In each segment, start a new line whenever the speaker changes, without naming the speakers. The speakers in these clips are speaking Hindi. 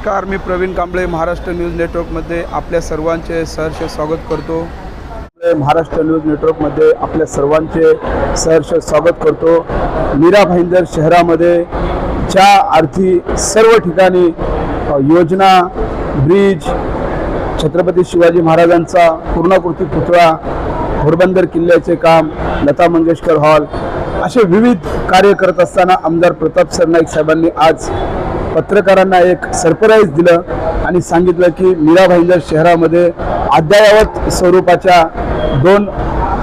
नमस्कार मी प्रवीण कांबळे महाराष्ट्र न्यूज नेटवर्कमध्ये आपल्या सर्वांचे सहर्ष स्वागत करतो. महाराष्ट्र न्यूज नेटवर्कमध्ये आपल्या सर्वांचे सहर्ष स्वागत करतो. मीरा भाईंदर शहरामध्ये ज्या अर्थी सर्व ठिकाणी योजना ब्रिज छत्रपती शिवाजी महाराजांचा पूर्णाकृती पुतळा घोडबंदर किल्ल्याचे काम लता मंगेशकर हॉल असे विविध कार्य करत असताना आमदार प्रताप सरनाईक साहेबांनी आज पत्रकारांना एक सरप्राईज दिलं आणि सांगितलं की मीरा भाईंदर शहरामध्ये अद्ययावत स्वरूपाच्या दोन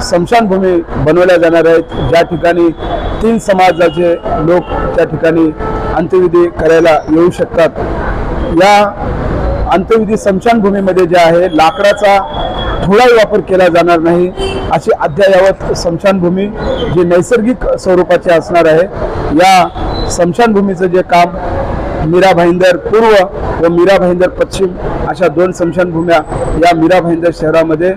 स्मशानभूमी बनवल्या जाणार आहेत. ज्या ठिकाणी तीन समाजाचे लोक त्या ठिकाणी अंत्यविधी करायला येऊ शकतात. या अंत्यविधी स्मशानभूमीमध्ये जे आहे लाकडाचा थोडाही वापर केला जाणार नाही. अशी अद्ययावत स्मशानभूमी जी नैसर्गिक स्वरूपाची असणार आहे या स्मशानभूमीचं जे काम मीरा भाईंदर पूर्व व मीरा भाईंदर पश्चिम अशा दोन स्मशानभूम्या या मीरा भाईंदर शहरामध्ये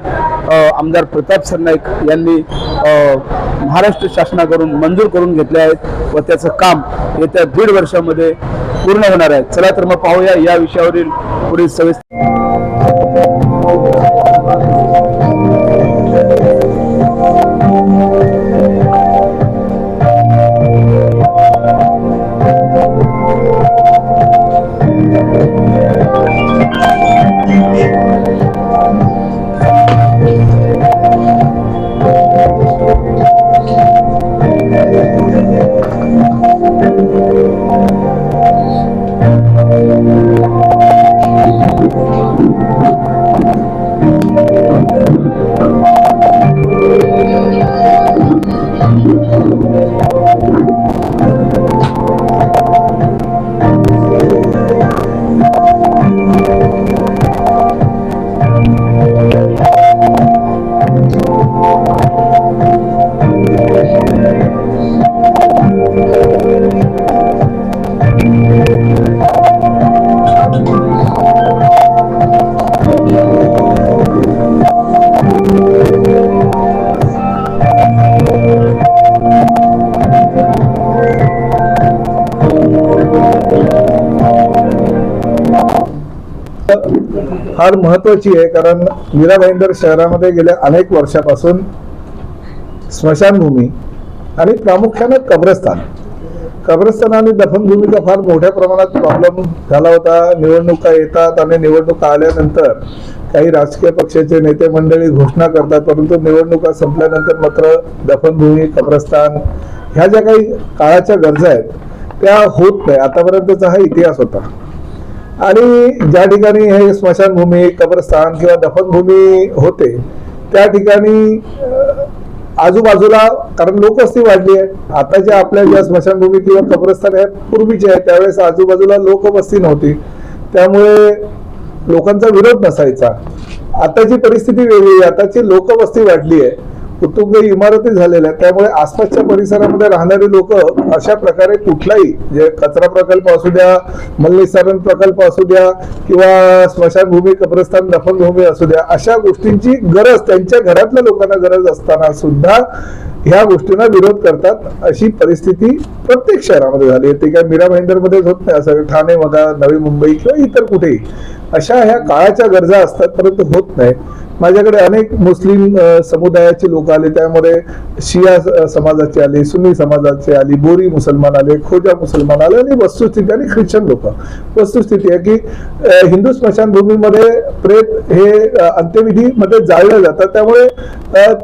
आमदार प्रताप सरनाईक यांनी महाराष्ट्र शासनाकडून मंजूर करून घेतले आहेत व त्याचं काम येत्या दीड वर्षामध्ये पूर्ण होणार आहे. चला तर मग पाहूया या विषयावरील पुढील सविस्तर
फार महत्वाची आहे कारण मीरा भाईंदर शहरामध्ये गेल्या अनेक वर्षापासून स्मशानभूमी आणि प्रामुख्याने कब्रस्तान. कब्रस्तान आणि दफनभूमीचा फार मोठ्या प्रमाणात प्रॉब्लेम झाला होता. निवडणुका येतात आणि निवडणुका आल्यानंतर काही राजकीय पक्षाचे नेते मंडळी घोषणा करतात परंतु निवडणुका संपल्यानंतर मात्र दफनभूमी कब्रस्तान ह्या ज्या काही काळाच्या गरजा आहेत त्या होत नाही. आतापर्यंतचा हा इतिहास होता. आणि ज्या ठिकाणी हे स्मशानभूमी कब्रस्थान किंवा दफनभूमी होते त्या ठिकाणी आजूबाजूला कारण लोकवस्ती वाढली आहे. आता ज्या आपल्या ज्या स्मशानभूमी किंवा कब्रस्थान आहेत पूर्वीचे आहे त्यावेळेस आजूबाजूला लोकवस्ती नव्हती. त्यामुळे लोकांचा विरोध नसायचा. आताची परिस्थिती वेगळी आहे. आताची लोकवस्ती वाढली आहे. कुटुंब इमारती झालेल्या आहेत. त्यामुळे आसपासच्या परिसरामध्ये राहणारे लोक अशा प्रकारे कुठलाही जे कचरा प्रकल्प असू द्या मलनिस्सारण प्रकल्प असू द्या किंवा स्मशानभूमी कब्रस्तान दफनभूमी असू द्या अशा गोष्टींची गरज त्यांच्या घरातल्या लोकांना गरज असताना सुद्धा ह्या गोष्टींना विरोध करतात अशी परिस्थिती प्रत्येक शहरामध्ये झाली आहे. ते काय मीरा भाईंदरमध्येच होत नाही असं ठाणे बघा नवी मुंबई किंवा इतर कुठेही अशा ह्या काळाच्या गरजा असतात परंतु होत नाही. माझ्याकडे अनेक मुस्लिम समुदायाचे लोक आले. त्यामध्ये शिया समाजाचे आले सुन्नी समाजाचे आले बोरी मुसलमान आले खोजा मुसलमान आले आणि वस्तुस्थिती आणि ख्रिश्चन लोक. वस्तुस्थिती आहे की हिंदू स्मशानभूमीमध्ये प्रेत हे अंत्यविधीमध्ये जाळलं जातात त्यामुळे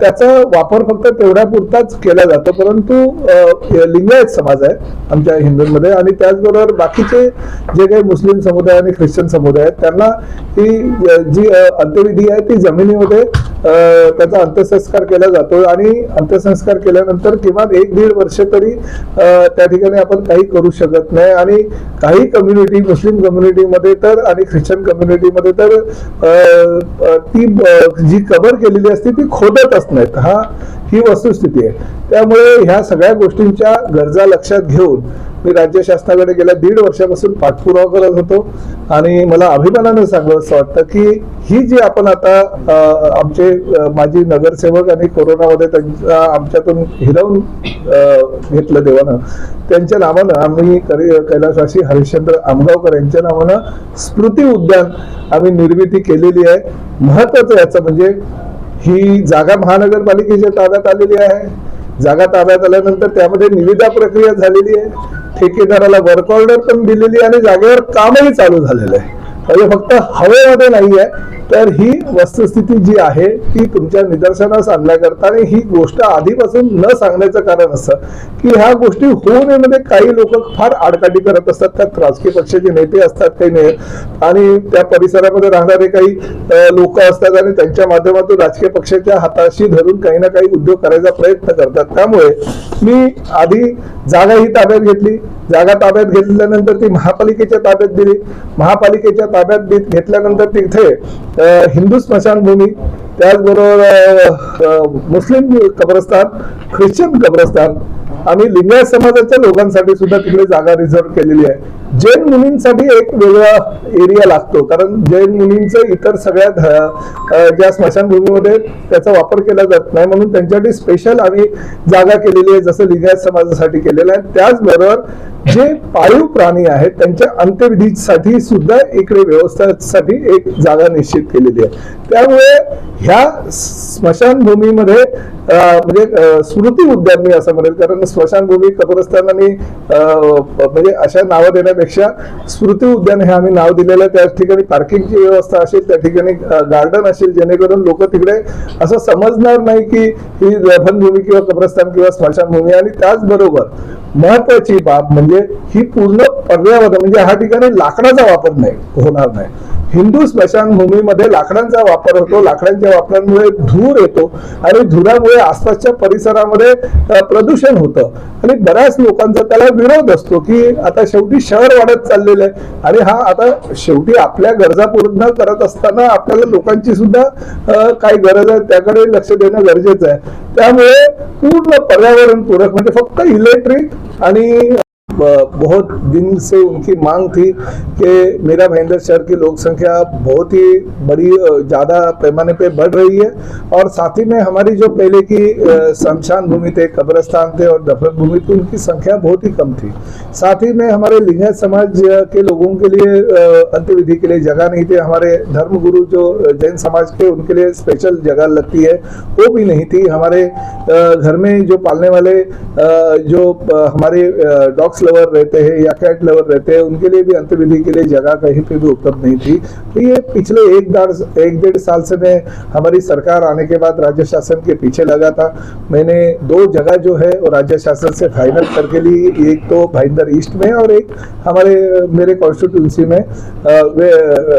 त्याचा वापर फक्त तेवढ्यापुरताच केला जातो. परंतु लिंगायत समाज आहे आमच्या हिंदूंमध्ये आणि त्याचबरोबर बाकीचे जे काही मुस्लिम समुदाय आणि ख्रिश्चन समुदाय आहेत त्यांना ही जी अंत्यविधी आहे ती जमीन जमिनीमध्ये त्याचा अंत्यसंस्कार केला जातो आणि अंत्यसंस्कार केल्यानंतर किमान एक दीड वर्ष तरी त्या ठिकाणी आपण काही करू शकत नाही. आणि काही कम्युनिटी मुस्लिम कम्युनिटीमध्ये तर आणि ख्रिश्चन कम्युनिटीमध्ये तर ती जी कबर केलेली असते ती खोदतच नाहीत. हा ही वस्तुस्थिती आहे. त्यामुळे ह्या सगळ्या गोष्टींच्या गरजा लक्षात घेऊन मी राज्य शासनाकडे गेल्या दीड वर्षापासून पाठपुरावा करत होतो आणि मला अभिमानानं सांगावं असं वाटतं की ही जी आपण आता आमचे माजी नगरसेवक आणि कोरोनामध्ये त्यांचा आमच्यातून हिरवून घेतलं देवानं त्यांच्या नावानं आम्ही कैलासवासी हरिश्चंद्र आमगावकर यांच्या नावानं स्मृती उद्यान आम्ही निर्मिती केलेली आहे. महत्वाचं याचं म्हणजे ही जागा महानगरपालिकेच्या ताब्यात आलेली आहे. जागा ताब्यात आल्यानंतर त्यामध्ये निविदा प्रक्रिया झालेली आहे. ठेकेदाराला वर्क ऑर्डर पण दिलेली आणि जागेवर कामही चालू झालेलं आहे. म्हणजे फक्त हवेमध्ये नाही आहे तर ही वस्तुस्थिती जी आहे ती तुमच्या निदर्शनास आणल्याकरता आणि ही गोष्ट आधीपासून न सांगण्याचं कारण असं की ह्या गोष्टी होऊ नये काही लोक फार आडकाठी करत असतात. त्यात राजकीय पक्षाचे नेते असतात काही नाही आणि त्या परिसरामध्ये राहणारे काही लोक असतात आणि त्यांच्या माध्यमातून राजकीय पक्षाच्या हाताशी धरून काही ना काही उद्योग करायचा प्रयत्न करतात. त्यामुळे मी आधी जागा ही ताब्यात घेतली. जागा ताब्यात घेतल्यानंतर ती महापालिकेच्या ताब्यात दिली. महापालिकेच्या ताब्यात घेतल्यानंतर तिथे हिंदू स्मशानभूमी त्याचबरोबर मुस्लिम कब्रस्तान ख्रिश्चन कब्रस्तान आम्ही लिंगायत समाजाच्या लोकांसाठी सुद्धा तिकडे जागा रिझर्व केलेली आहे. जैन मुलींसाठी एक वेगळा एरिया लागतो. कारण जैन मुलींचं इतर सगळ्या ज्या स्मशानभूमीमध्ये त्याचा वापर केला जात नाही. म्हणून त्यांच्यासाठी स्पेशल आम्ही जागा केलेली आहे जसं लिंगायत समाजासाठी केलेलं आहे. त्याचबरोबर जे पाळीव प्राणी आहेत त्यांच्या अंत्यविधीसाठी सुद्धा इकडे व्यवस्थासाठी एक जागा निश्चित केलेली आहे. त्यामुळे ह्या स्मशानभूमीमध्ये म्हणजे स्मृती उद्यान मी असं म्हणेल. कारण स्मशानभूमी कब्रस्थान आणि म्हणजे अशा नावं देण्यापेक्षा स्मृती उद्यान हे आम्ही नाव दिलेलं आहे. त्या ठिकाणी पार्किंगची व्यवस्था असेल त्या ठिकाणी गार्डन असेल जेणेकरून लोक तिकडे असं समजणार नाही की ही दफनभूमी किंवा कब्रस्तान किंवा स्मशानभूमी आणि त्याचबरोबर महत्वाची बाब म्हणजे ही पूर्ण पर्यावरण म्हणजे ह्या ठिकाणी लाकडाचा वापर नाही होणार नाही. हिंदू स्मशानभूमीमध्ये लाकडांचा वापर होतो. लाकडांच्या वापरामुळे धूर येतो आणि धुरामुळे आसपासच्या परिसरामध्ये प्रदूषण होतं. आणि बऱ्याच लोकांचा त्याला विरोध असतो की आता शेवटी शहर वाढत चाललेलं आहे. आणि हा आता शेवटी आपल्या गरजा पूर्ण करत असताना आपल्याला लोकांची सुद्धा काय गरज आहे. त्याकडे लक्ष देणं गरजेचं आहे. त्यामुळे पूर्ण पर्यावरण पूरक म्हणजे फक्त इलेक्ट्रिक आणि बहुत दिन से उनकी मांग थी कि मेरा भाईंदर शहर की लोकसंख्या बहुत ही बड़ी ज़्यादा पैमाने पे बढ़ रही है। और साथ ही में हमारी जो पहले की शमशान भूमि थे, कब्रस्तान थे और दफन भूमि थी, उनकी संख्या बहुत ही कम थी। साथ ही में हमारे लिंगायत समाज के लोगों के लिए अंत्यविधि के लिए जगह नहीं थी। हमारे धर्मगुरु जो जैन समाज के उनके लिए स्पेशल जगह लगती है, वो भी नहीं थी। हमारे घर में जो पालने वाले जो हमारे डॉग्स लवर रहते हैं या कैट लवर रहते हैं उनके लिए भी अंत्यविधि के लिए जगह कहीं पे भी उपलब्ध नहीं थी। तो ये पिछले एक डार एक डेढ़ साल से मैं हमारी सरकार आने के बाद राज्य शासन के पीछे लगा था। मैंने दो जगह जो है वो राज्य शासन से फाइनल करके ली। एक तो भाईंदर ईस्ट में और एक हमारे मेरे कॉन्स्टिट्यूंसी में वे,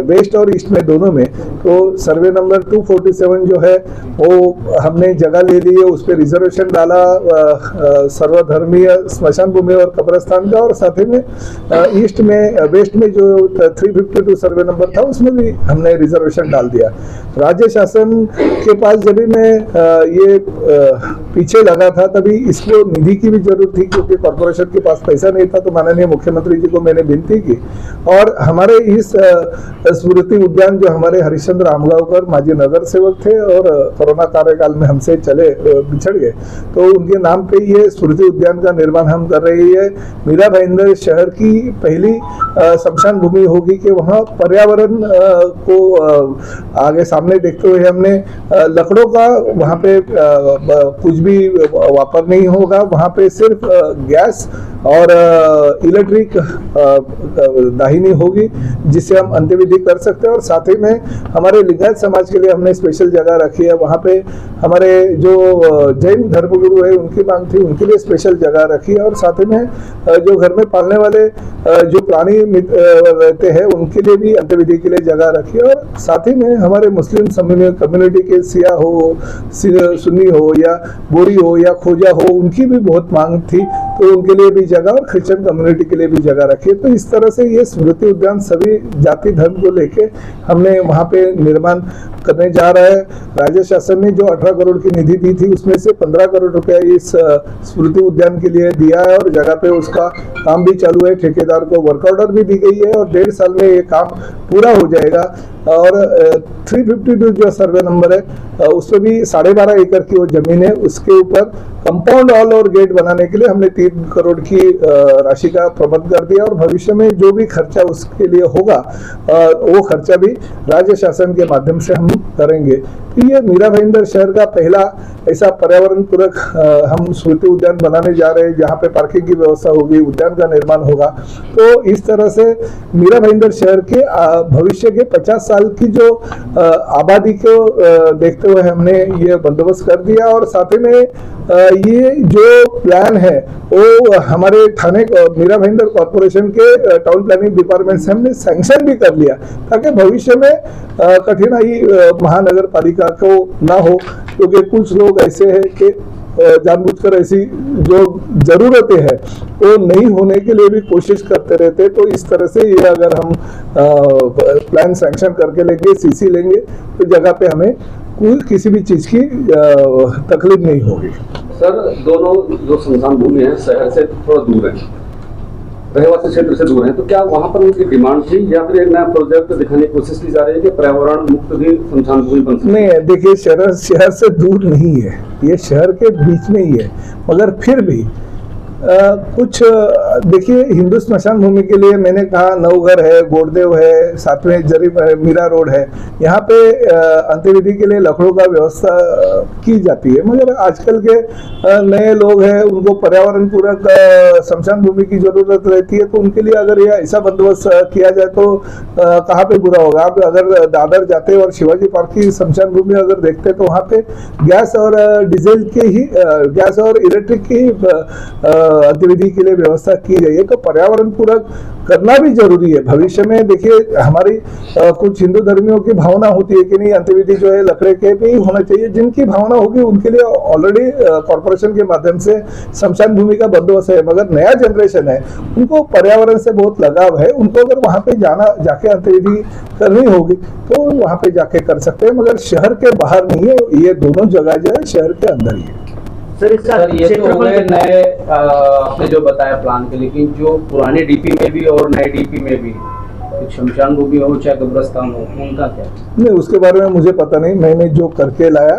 वेस्ट और ईस्ट में दोनों में। तो सर्वे नंबर 247 जो है वो हमने जगह ले ली है उस पर रिजर्वेशन डाला सर्वधर्मीय स्मशान भूमि और कब्रस्तान का और साथ ही में ईस्ट में वेस्ट में जो 352 सर्वे नंबर था, उसमें भी हमने रिजर्वेशन डाल दिया। राज्य शासन के पास जब भी मैं ये पीछे लगा था, तभी इसको निधि की भी ज़रूरत थी, क्योंकि कॉर्पोरेशन के पास पैसा नहीं था तो माननीय मुख्यमंत्री जी को मैंने विनती की। और हमारे इस स्मृति उद्यान जो हमारे हरिश्चंद्र आमगावकर माजी नगर सेवक थे, और कोरोना कार्यकाल में हमसे चले बिछड़ गए। तो उनके नाम पे ये स्मृति उद्यान का निर्माण हम कर रही है। मीरा भाईंदर शहर की पहली शमशान भूमि होगी कि वहाँ पर्यावरण को आगे सामने देखते हुए हमने लकड़ों का वहाँ पे कुछ भी वापर नहीं होगा। वहाँ पे सिर्फ़ गैस और इलेक्ट्रिक दाहिनी होगी जिससे हम अंत्यविधि कर सकते हैं। और साथ ही में हमारे लिंगायत समाज के लिए हमने स्पेशल जगह रखी है। वहाँ पे हमारे जो जैन धर्मगुरु है, उनकी मांग थी, उनके लिए स्पेशल जगह रखी है। और साथ ही में जो घर में पालने वाले जो प्राणी रहते हैं, उनके लिए भी अंत्यविधि के लिए जगह रखी और साथ ही में हमारे मुस्लिम कम्युनिटी के सिया हो सुन्नी हो या बोरी हो या खोजा हो, उनकी भी बहुत मांग थी। तो उनके लिए भी जगह और क्रिश्चियन कम्युनिटी के लिए भी जगह रखी तो इस तरह से ये स्मृति उद्यान सभी जाति धर्म को लेके हमने वहाँ पे निर्माण करने जा रहा है। राज्य शासन ने जो 18 करोड़ की निधि दी थी, उसमें से 15 करोड़ रुपया इस स्मृति उद्यान के लिए दिया है और जगह पे उसका काम भी चालू है ठेकेदार को वर्क ऑर्डर भी दी गई है और डेढ़ साल में ये काम पूरा हो जाएगा। और थ्री फिफ्टी टू जो सर्वे नंबर है उसमें भी साढ़े बारह एकड़ की वो ज़मीन है, उसके ऊपर कंपाउंड हॉल और गेट बनाने के लिए हमने तीन करोड़ की राशि का प्रबंध कर दिया और भविष्य में जो भी खर्चा उसके लिए होगा वो खर्चा भी राज्य शासन के माध्यम से हम करेंगे। तो ये मीरा भाईंदर शहर का पहला ऐसा पर्यावरण पूरक हम स्मृति उद्यान बनाने जा रहे हैं, जहाँ पे पार्किंग की व्यवस्था होगी, उद्यान का निर्माण होगा। तो इस तरह से मीरा भाईंदर शहर के भविष्य के 50 साल की जो आबादी को देखते हुए हमने ये बंदोबस्त कर दिया और साथ ही में ये जो प्लान है, वो हमारे थाने मीरा भाईंदर कॉरपोरेशन के टाउन प्लानिंग डिपार्टमेंट से हमने सैंक्शन भी कर लिया ताकि भविष्य में कठिनाई महानगर पालिका को ना हो, क्योंकि कुछ लोग ऐसे हैं कि जानबूझकर ऐसी जो जरूरतें हैं, वो नहीं होने के लिए भी कोशिश करते रहते तो इस तरह से ये अगर हम प्लान सैंक्शन करके लेंगे सीसी लेंगे तो जगह पे हमें कोई किसी भी चीज़ की तकलीफ़ नहीं होगी।
सर, दोनों जो शमशान भूमि है, शहर से थोड़ा दूर है रहवासी क्षेत्र से दूर है तो क्या वहाँ पर उनकी डिमांड थी या फिर एक नया प्रोजेक्ट दिखाने की कोशिश की जा रही है कि पर्यावरण मुक्त भी शमशान भूमि बन सके?
नहीं, देखिए, शहर शहर से दूर नहीं है, ये शहर के बीच में ही है, मगर फिर भी कुछ देखिए, हिंदू स्मशान भूमि के लिए मैंने कहा, नवघर है, गोरदेव है में जरी मीरा रोड है, यहाँ पे अंत्यविधि के लिए लकड़ों का व्यवस्था की जाती है। मगर आजकल के नए लोग हैं, उनको पर्यावरण पूरक शमशान भूमि की ज़रूरत रहती है तो उनके लिए अगर ये ऐसा बंदोबस्त किया जाए तो कहाँ पे बुरा होगा? आप अगर दादर जाते और शिवाजी पार्क की शमशान भूमि अगर देखते तो वहाँ पे गैस और डीजल के ही गैस और इलेक्ट्रिक की गतिविधि के लिए व्यवस्था की गई है तो पर्यावरण पूरक करना भी ज़रूरी है। भविष्य में देखिए, हमारी कुछ हिंदू धर्मियों की भावना होती है कि नहीं अंत्यविधि जो है लकड़े के भी होना चाहिए। जिनकी भावना होगी, उनके लिए ऑलरेडी कॉरपोरेशन के माध्यम से शमशान भूमि का बंदोबस्त है। मगर नया जनरेशन है, उनको पर्यावरण से बहुत लगाव है। उनको अगर वहाँ पे जाना, जाके अंत्यविधि करनी होगी तो वहाँ पे जाके कर सकते हैं। मगर शहर के बाहर नहीं है। ये दोनों जगह जो है, शहर के अंदर ही है।
सर इसका
सर ये तो हुए नए आपने जो बताया प्लान के लेकिन जो पुराने डीपी में भी और नए डीपी में भी शमशान भूमि हो चाहे कब्रस्तान हो उनका क्या?
नहीं उसके बारे में मुझे पता नहीं। मैंने जो करके लाया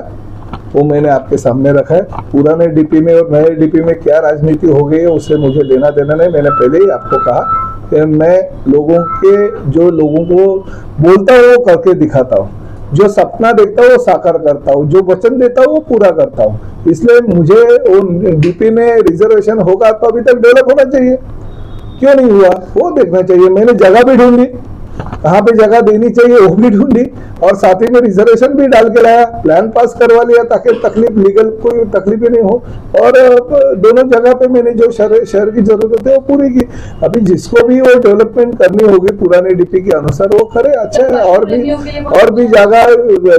वो मैंने आपके सामने रखा है। पुराने डीपी में और नए डीपी में क्या राजनीति हो गई है उससे मुझे लेना देना नहीं। मैंने पहले ही आपको कहा कि मैं लोगों के जो लोगों को बोलता हूँ वो करके दिखाता हूँ। जो सपना देखता हूँ, वो साकार करता हूँ। जो वचन देता हूँ, वो पूरा करता हूँ। इसलिए मुझे वो डीपी में रिजर्वेशन होगा तो अभी तक डेवलप होना चाहिए। क्यों नहीं हुआ? वो देखना चाहिए। मैंने जगह भी ढूंढी। कहाँ पे जगह देनी चाहिए वो भी ढूंढी और साथ ही में रिजर्वेशन भी डाल के लाया प्लान पास करवा लिया ताकि तकलीफ़ लीगल कोई तकलीफ़ ही नहीं हो। और दोनों जगह पे मैंने जो शहर शहर की ज़रूरत है वो पूरी की। अभी जिसको भी वो डेवलपमेंट करनी होगी पुराने डीपी के अनुसार वो करे अच्छा है और भी और भी जगह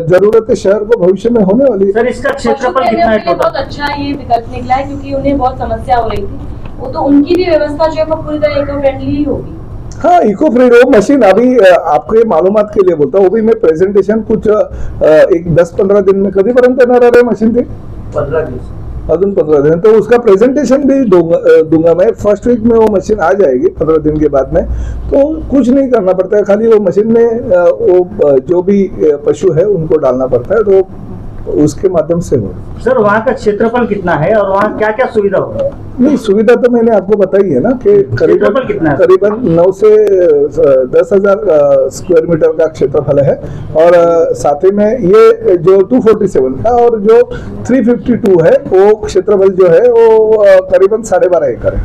ज़रूरत है शहर को भविष्य में होने वाली है।
सर इसका क्षेत्रफल कितना है
बहुत अच्छा ये विकल्प निकला है क्योंकि उन्हें बहुत समस्या हो रही थी। वो तो उनकी भी व्यवस्था जो है वो पूरी तरह इको फ्रेंडली ही होगी।
हाँ इको फ्री वो मशीन अभी आपके मालूमात के लिए बोलता हूँ वो भी मैं प्रेजेंटेशन कुछ एक दस पंद्रह दिन में कधीपर्यंत येणार आहे मशीन ते?
पंद्रह दिवस.
अजून पंद्रह दिन. तो उसका प्रेजेंटेशन भी दूँगा दूँगा मैं. फ़र्स्ट वीक में वो मशीन आ जाएगी पंद्रह दिन के बाद में. तो कुछ नहीं करना पड़ता है खाली वो मशीन में वो जो भी पशु है उनको डालना पड़ता है तो उसके माध्यम से हो
सर वहाँ का क्षेत्रफल कितना है और वहाँ क्या क्या सुविधा होगी?
नहीं सुविधा तो मैंने आपको बताई है ना कि करीबन करीबन नौ से दस हज़ार स्क्वायर मीटर का क्षेत्रफल है। और साथ ही में ये जो 247 का और जो 352 है वो क्षेत्रफल जो है वो करीबन साढ़े बारह एकड़ है।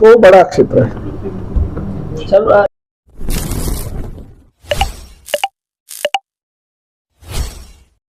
तो बड़ा क्षेत्र है।